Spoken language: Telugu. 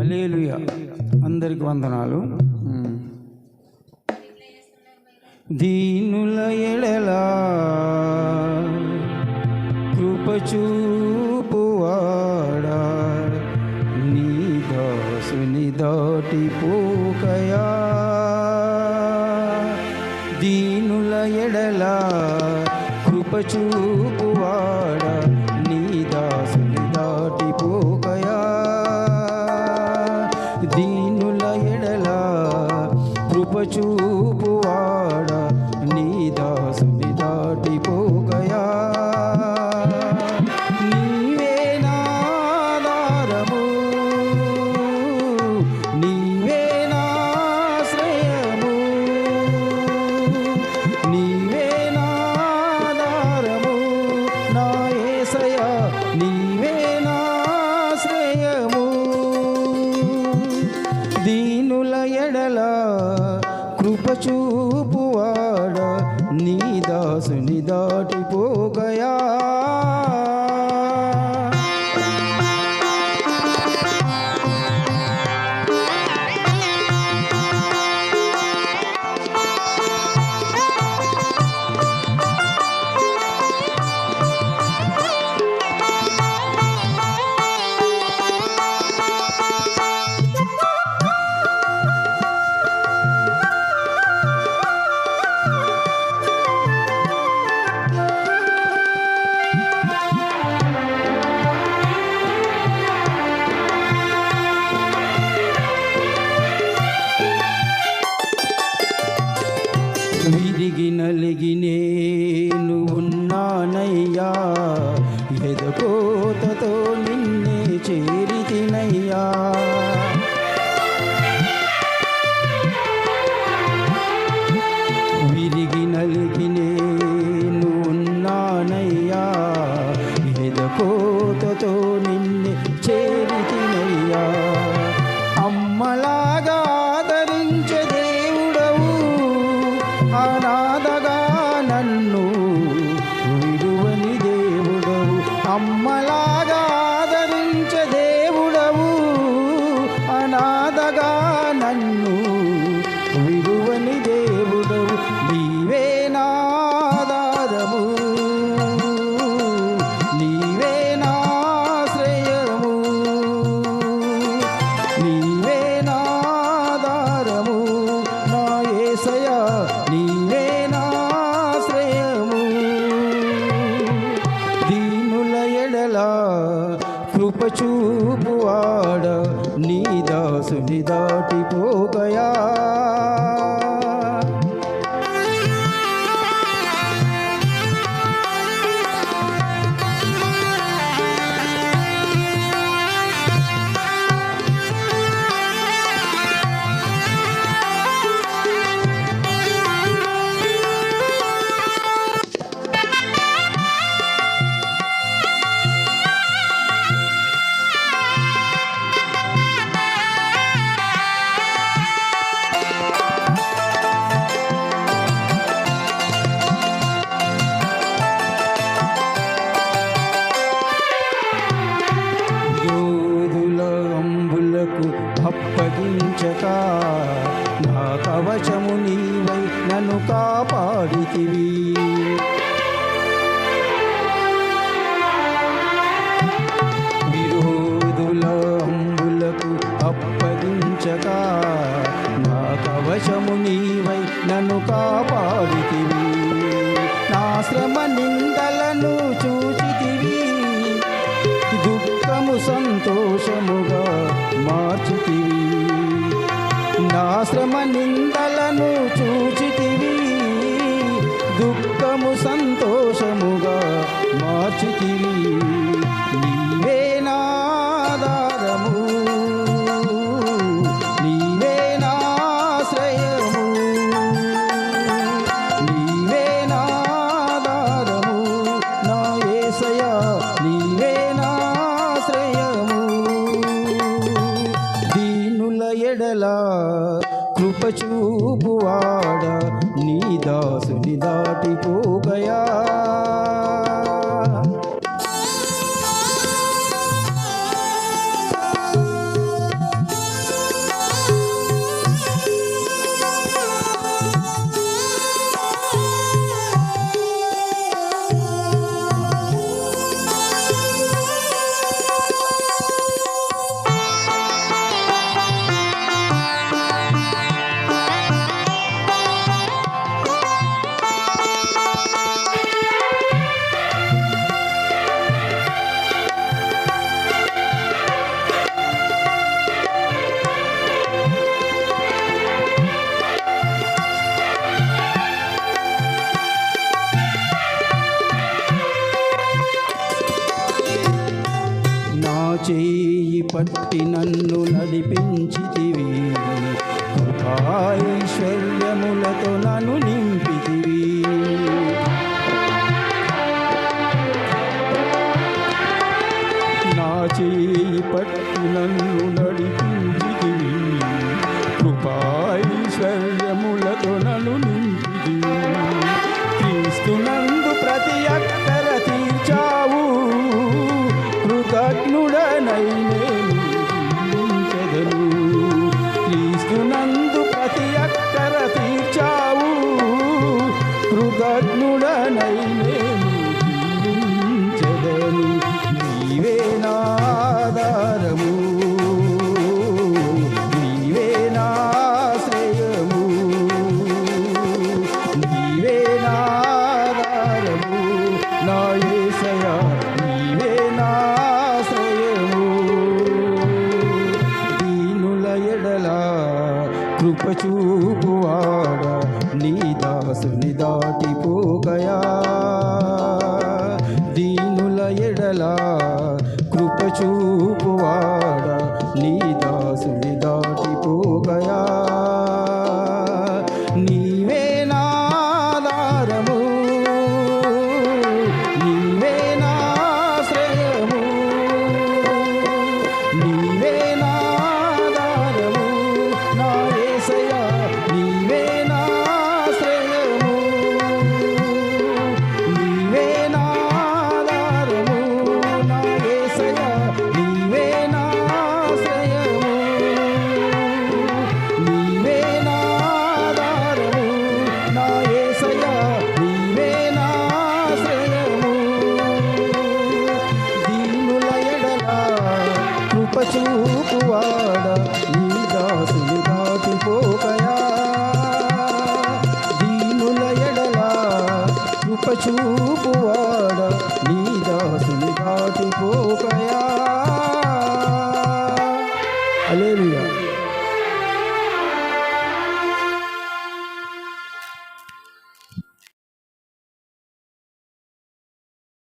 అలేలుయ అందరికి వందనాలు. దీనుల ఎడలా కృపచూపువాడా నీ దాసుని దాటిపోకయా దీనుల ఎడలా కృపచూ దీనుల కృపచూపువాడ నలిగి నేను నన్ను కాపాడితివి. విరోధుల అంబులకు అప్పగించక నా కవచము నీవై నన్ను కాపాడితివి. నా శ్రమ నిందలను చూచితివి. దుఃఖము సంతోషముగా మార్చుతివి. నా శ్రమ నిందలను చూ దుఃఖము సంతోషముగా మార్చితివి దాసుని దాటిపోగయా పట్టి నన్ను నడిపించితివి. కృపాైశ్వర్యములతో నన్ను నింపితివి. నా చేయి పట్టి నన్ను నడిపించితివి. కృపాైశ్వర్యములతో నన్ను యేసయ్యా నీవే నాశ్రయము దీనుల ఎడల కృప నీ దాసుని దాటిపోకయా దీనుల ఎడల కృప చూపువాడ ఈ దాసుని దాటిపోకయా దీనుల ఎడలా కృప చూపువాడ నీ దాసుని దాటిపోకయా